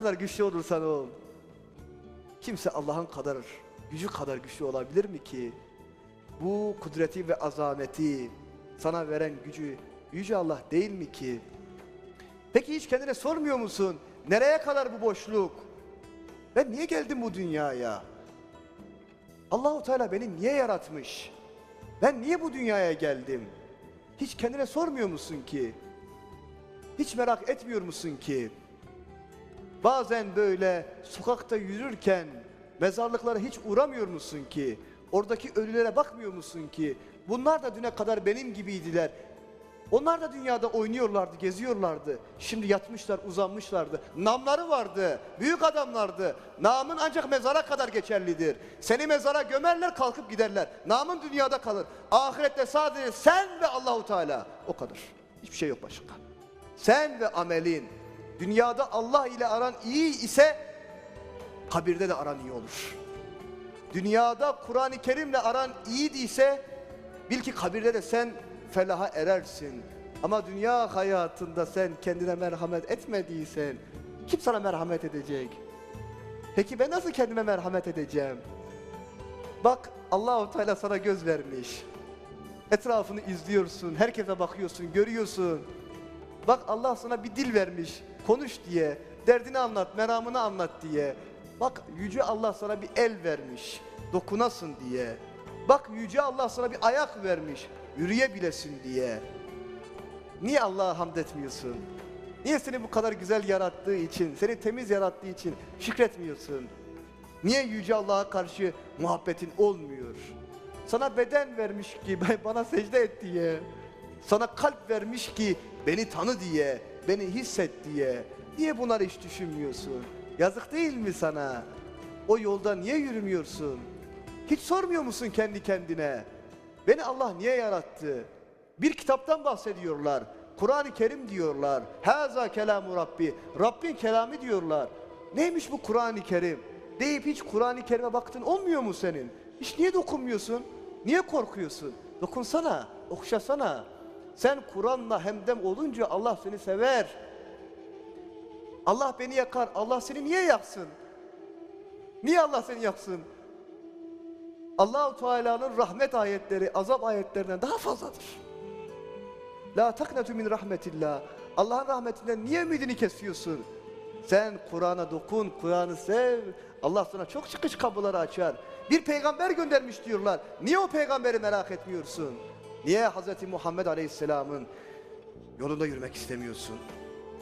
kadar güçlü olursan ol. Kimse Allah'ın kadar, gücü kadar güçlü olabilir mi ki? Bu kudreti ve azameti sana veren gücü Yüce Allah değil mi ki? Peki hiç kendine sormuyor musun? Nereye kadar bu boşluk? Ben niye geldim bu dünyaya? Allahu Teala beni niye yaratmış? Ben niye bu dünyaya geldim? Hiç kendine sormuyor musun ki? Hiç merak etmiyor musun ki? Bazen böyle sokakta yürürken mezarlıklara hiç uğramıyor musun ki? Oradaki ölülere bakmıyor musun ki? Bunlar da düne kadar benim gibiydiler. Onlar da dünyada oynuyorlardı, geziyorlardı. Şimdi yatmışlar, uzanmışlardı. Namları vardı, büyük adamlardı. Namın ancak mezara kadar geçerlidir. Seni mezara gömerler, kalkıp giderler. Namın dünyada kalır. Ahirette sadece sen ve Allahu Teala. O kadar. Hiçbir şey yok başka. Sen ve amelin. Dünyada Allah ile aran iyi ise kabirde de aran iyi olur. Dünyada Kur'an-ı Kerim'le aran iyi ise bil ki kabirde de sen felaha erersin. Ama dünya hayatında sen kendine merhamet etmediysen kim sana merhamet edecek? Peki ben nasıl kendime merhamet edeceğim? Bak Allahu Teala sana göz vermiş. Etrafını izliyorsun, herkese bakıyorsun, görüyorsun. Bak Allah sana bir dil vermiş, konuş diye, derdini anlat, meramını anlat diye. Bak yüce Allah sana bir el vermiş, dokunasın diye. Bak yüce Allah sana bir ayak vermiş, yürüyebilesin diye. Niye Allah'a hamd etmiyorsun? Niye seni bu kadar güzel yarattığı için, seni temiz yarattığı için şükretmiyorsun? Niye yüce Allah'a karşı muhabbetin olmuyor? Sana beden vermiş ki bana secde et diye. Sana kalp vermiş ki beni tanı diye, beni hisset diye. Niye bunları hiç düşünmüyorsun? Yazık değil mi sana? O yolda niye yürümüyorsun? Hiç sormuyor musun kendi kendine? Beni Allah niye yarattı? Bir kitaptan bahsediyorlar. Kur'an-ı Kerim diyorlar. Haza kelamu Rabbi. Rabbin kelamı diyorlar. Neymiş bu Kur'an-ı Kerim? Deyip hiç Kur'an-ı Kerim'e baktın olmuyor mu senin? Hiç niye dokunmuyorsun? Niye korkuyorsun? Dokunsana, okşasana. Sen Kur'an'la hemdem olunca Allah seni sever. Allah beni yakar. Allah seni niye yaksın? Niye Allah seni yaksın? Allahu Teala'nın rahmet ayetleri azap ayetlerinden daha fazladır. La taknetu min rahmetillah. Allah'ın rahmetinden niye ümidini kesiyorsun? Sen Kur'an'a dokun, Kur'an'ı sev. Allah sana çok çıkış kapıları açar. Bir peygamber göndermiş diyorlar. Niye o peygamberi merak etmiyorsun? Niye Hz. Muhammed Aleyhisselam'ın yolunda yürümek istemiyorsun?